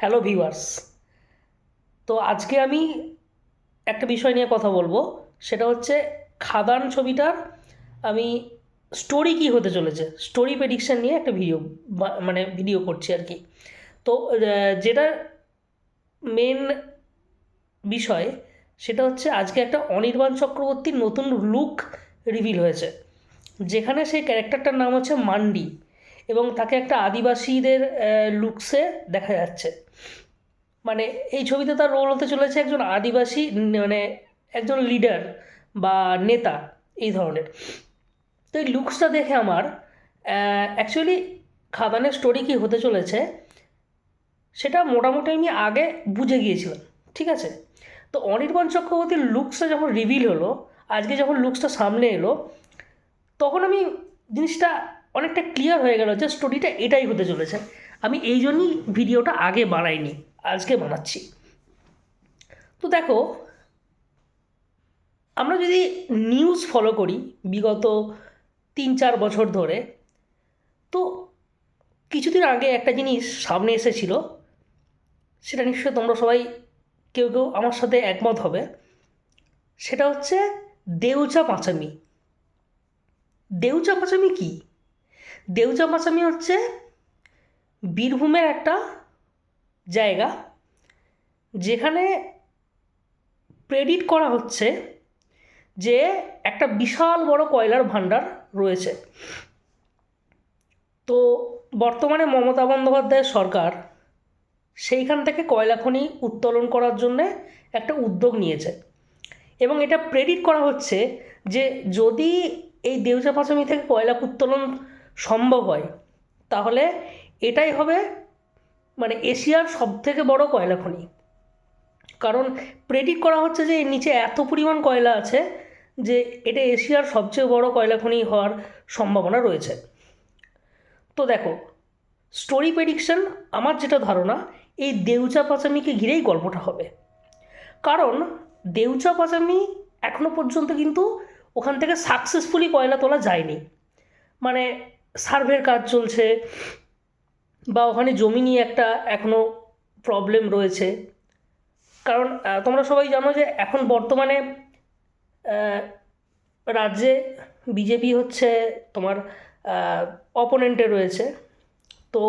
Hello viewers তো আজকে আমি একটা বিষয় নিয়ে কথা বলব। সেটা হচ্ছে খাদান ছবিটার, আমি স্টোরি কী হতে চলেছে স্টোরি প্রেডিকশন নিয়ে একটা ভিডিও মানে ভিডিও করছি আর কি। তো যেটা মেন বিষয়, সেটা হচ্ছে আজকে একটা অনির্বাণ চক্রবর্তীর নতুন লুক রিভিল হয়েছে। যেখানে সেই ক্যারেক্টারটার নাম হচ্ছে মান্ডি। এবং তাকে একটা আদিবাসীদের লুকসে দেখা যাচ্ছে। মানে এই ছবিতে তার রোল হতে চলেছে একজন আদিবাসী মানে একজন লিডার বা নেতা, এই ধরনের। তো এই লুকসটা দেখে আমার অ্যাকচুয়ালি খাদানের স্টোরি কী হতে চলেছে, সেটা মোটামুটি আমি আগে বুঝে গিয়েছিলাম, ঠিক আছে? তো অনির্বাণ চক্রবর্তীর লুকসটা যখন রিভিল হলো, আজকে যখন লুকসটা সামনে এলো, তখন আমি জিনিসটা অনেকটা ক্লিয়ার হয়ে গেল যে স্টোরিটা এটাই হতে চলেছে। আমি এই জন্যই ভিডিওটা আগে বানাইনি, আজকে বানাচ্ছি। তো দেখো, আমরা যদি নিউজ ফলো করি বিগত তিন চার বছর ধরে, তো কিছুদিন আগে একটা জিনিস সামনে এসেছিল, সেটা নিশ্চয়ই তোমরা সবাই কেউ কেউ আমার সাথে একমত হবে, সেটা হচ্ছে দেউচা পাঁচামি। দেউচা পাঁচামি কি? দেউচা পাঁচামি হচ্ছে বীরভূমের একটা জায়গা যেখানে প্রেডিট করা হচ্ছে যে একটা বিশাল বড় কয়লার ভাণ্ডার রয়েছে। তো বর্তমানে মমতা বন্দ্যোপাধ্যায়ের সরকার সেইখান থেকে কয়লা খনি উত্তোলন করার জন্যে একটা উদ্যোগ নিয়েছে এবং এটা প্রেডিট করা হচ্ছে যে যদি এই দেউচা পাঁচামি থেকে কয়লা উত্তোলন সম্ভব হয়। তাহলে এটাই হবে মানে এশিয়ার সব থেকে বড় কয়লা খনি। কারণ প্রেডিক্ট করা হচ্ছে যে নিচে এত পরিমাণ কয়লা আছে যে এটা এশিয়ার সবচেয়ে বড় কয়লা খনি হওয়ার সম্ভাবনা রয়েছে। তো দেখো স্টোরি প্রেডিকশন আমার যেটা ধারণা, এই দেউচা পাচামিকে ঘিরেই গল্পটা হবে। কারণ দেউচা পাচামি এখনও পর্যন্ত কিন্তু ওখান থেকে সাকসেসফুলি কয়লা তোলা যায়নি। মানে সার্ভের কাজ চলছে বা ওখানে জমি নিয়ে একটা এখনও প্রবলেম রয়েছে। কারণ তোমরা সবাই জানো যে এখন বর্তমানে রাজ্যে বিজেপি হচ্ছে তোমার অপোনেন্টে রয়েছে। তো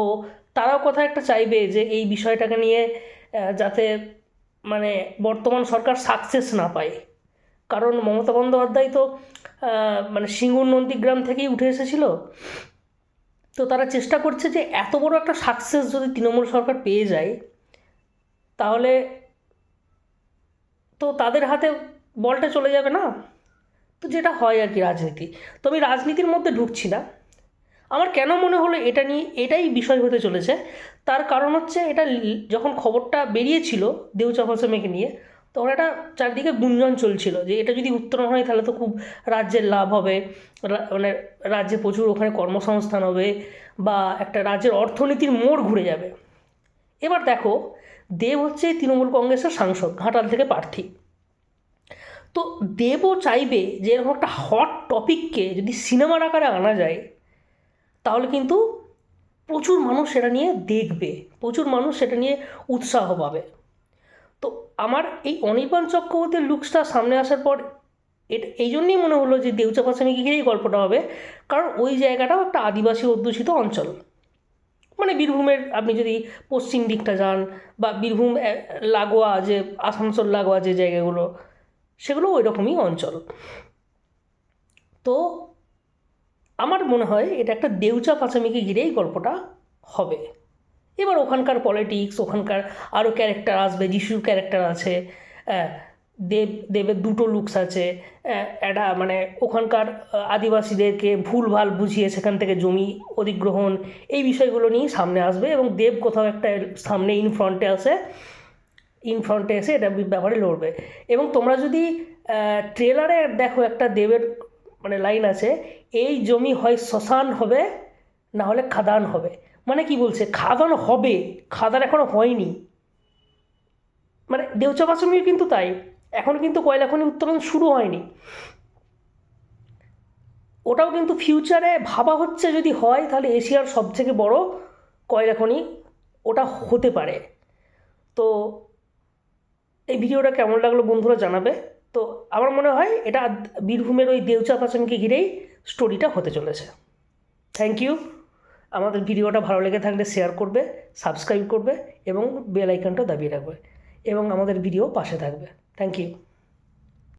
তারাও কথা একটা চাইবে যে এই বিষয়টাকে নিয়ে যাতে মানে বর্তমান সরকার সাকসেস না পায়। কারণ মমতা বন্দ্যোপাধ্যায় তো মানে সিঙ্গুর নন্দীগ্রাম থেকেই উঠে এসেছিল। তো তারা চেষ্টা করছে যে এত বড় একটা সাকসেস যদি তৃণমূল সরকার পেয়ে যায়, তাহলে তো তাদের হাতে বলটা চলে যাবে না? তো যেটা হয় আর কি রাজনীতি। তো আমি রাজনীতির মধ্যে ঢুকছি না। আমার কেন মনে হলো এটা নিয়ে, এটাই বিষয় হতে চলেছে। তার কারণ হচ্ছে এটা যখন খবরটা বেরিয়েছিল দেউচা হোসেমেকে নিয়ে তখন একটা চারদিকে গুঞ্জন চলছিল যে এটা যদি উত্তরণ হয় তাহলে তো খুব রাজ্যের লাভ হবে। মানে রাজ্যে প্রচুর ওখানে কর্মসংস্থান হবে বা একটা রাজ্যের অর্থনীতির মোড় ঘুরে যাবে। এবার দেখো, দেব হচ্ছে তৃণমূল কংগ্রেসের সাংসদ, ঘাটাল থেকে প্রার্থী। তো দেবও চাইবে যে এরকম একটা হট টপিককে যদি সিনেমার আকারে আনা যায়, তাহলে কিন্তু প্রচুর মানুষ সেটা নিয়ে দেখবে, প্রচুর মানুষ সেটা নিয়ে উৎসাহ পাবে। তো আমার এই অনির্বাণ চক্রবর্তীর লুকসটা সামনে আসার পর এটা, এই জন্যই মনে হলো যে দেউচা পাচামিকে ঘিরেই গল্পটা হবে। কারণ ওই জায়গাটাও একটা আদিবাসী অধ্যুষিত অঞ্চল। মানে বীরভূমের, আপনি যদি পশ্চিম দিকটা যান বা বীরভূম লাগোয়া যে, আসানসোল লাগোয়া যে জায়গাগুলো, সেগুলো ওই রকমই অঞ্চল। তো আমার মনে হয় এটা একটা দেউচা পাচামিকে ঘিরেই গল্পটা হবে। এবার ওখানকার পলিটিক্স ওখানকার আরও ক্যারেক্টার আসবে যিশুর ক্যারেক্টার আছে দেব, দেবের দুটো লুকস আছে একটা মানে ওখানকার আদিবাসীদেরকে ভুলভাল বুঝিয়ে সেখান থেকে জমি অধিগ্রহণ, এই বিষয়গুলো নিয়েই সামনে আসবে এবং দেব কোথাও একটা সামনে ইন ফ্রন্টে আসে ইন ফ্রন্টে এসে এটা ব্যাপারে লড়বে। এবং তোমরা যদি ট্রেলারে দেখো একটা দেবের মানে লাইন আছে, এই জমি হয় শ্মশান হবে, না হলে খাদান হবে। মানে কি বলছে? খাদান হবে, খাদান এখনও হয়নি। মানে দেউচা পাচমির কিন্তু তাই। এখন কিন্তু কয়লা খনি উত্তোলন শুরু হয়নি। ওটাও কিন্তু ফিউচারে ভাবা হচ্ছে যদি হয়, তাহলে এশিয়ার সবথেকে বড় কয়লা খনি ওটা হতে পারে। তো এই ভিডিওটা কেমন লাগল বন্ধুরা জানাবে। তো আমার মনে হয় এটা বীরভূমের ওই দেউচা পাচানকে ঘিরেই স্টোরিটা হতে চলেছে। থ্যাংক ইউ আমাদের ভিডিওটা ভালো লেগে থাকলে শেয়ার করবে সাবস্ক্রাইব করবে এবং বেল আইকনটা দাবিয়ে রাখবে এবং আমাদের ভিডিও পাশে থাকবে। Thank you